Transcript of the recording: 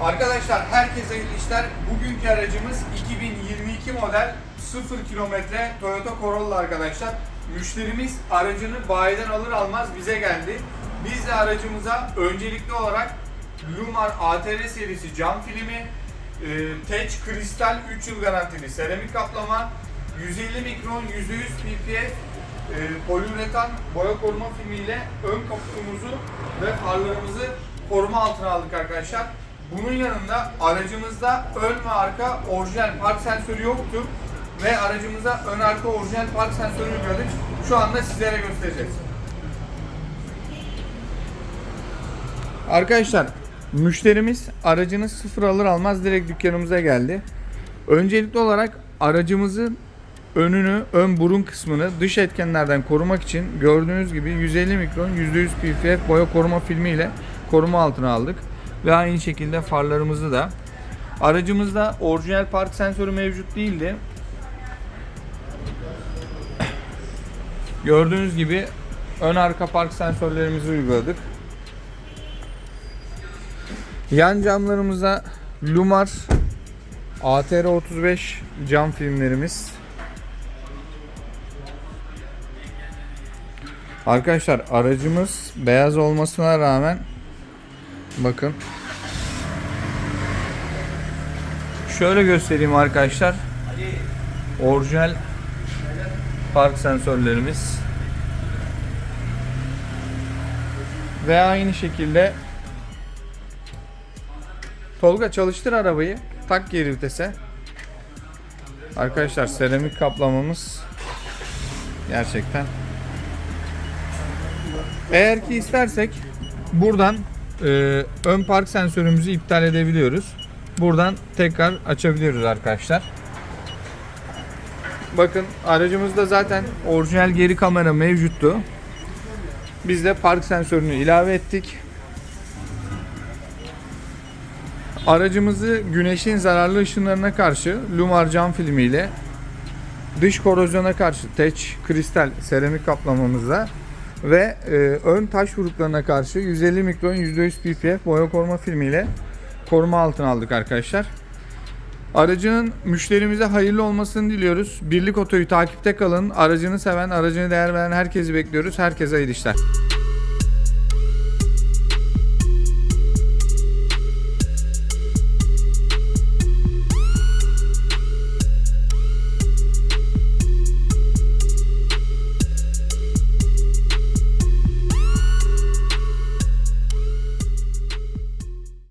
Arkadaşlar herkese hayırlı işler. Bugünkü aracımız 2022 model 0 kilometre Toyota Corolla arkadaşlar. Müşterimiz aracını bayiden alır almaz bize geldi. Biz de aracımıza öncelikli olarak Lumar ATR serisi cam filmi, e, Teç kristal 3 yıl garantili seramik kaplama, 150 mikron %100 ppf e, poliüretan boya koruma filmiyle ön kaputumuzu ve farlarımızı koruma altına aldık arkadaşlar. Bunun yanında aracımızda ön ve arka orijinal park sensörü yoktu ve aracımıza ön arka orijinal park sensörü yükledik. Şu anda sizlere göstereceğiz. Arkadaşlar müşterimiz aracını sıfır alır almaz direkt dükkanımıza geldi. Öncelikli olarak aracımızın önünü, ön burun kısmını dış etkenlerden korumak için gördüğünüz gibi 150 mikron %100 ppf boya koruma filmiyle koruma altına aldık. Ve aynı şekilde farlarımızı da. Aracımızda orijinal park sensörü mevcut değildi. Gördüğünüz gibi ön arka park sensörlerimizi uyguladık. Yan camlarımıza Lumar ATR 35 cam filmlerimiz. Arkadaşlar aracımız beyaz olmasına rağmen bakın. Şöyle göstereyim arkadaşlar. Orijinal park sensörlerimiz. Ve aynı şekilde Tolga çalıştır arabayı. Tak geri vitese. Arkadaşlar seramik kaplamamız gerçekten. Eğer ki istersek buradan e, ön park sensörümüzü iptal edebiliyoruz. Buradan tekrar açabiliyoruz arkadaşlar. Bakın aracımızda zaten orijinal geri kamera mevcuttu. Biz de park sensörünü ilave ettik. Aracımızı güneşin zararlı ışınlarına karşı Lumar cam filmiyle dış korozyona karşı teç kristal seramik kaplamamızla ve e, ön taş vuruklarına karşı 150 mikron %100 ppf boya koruma filmiyle koruma altına aldık arkadaşlar. Aracının müşterimize hayırlı olmasını diliyoruz. Birlik Oto'yu takipte kalın. Aracını seven, aracını değer veren herkesi bekliyoruz. Herkese hayırlı işler.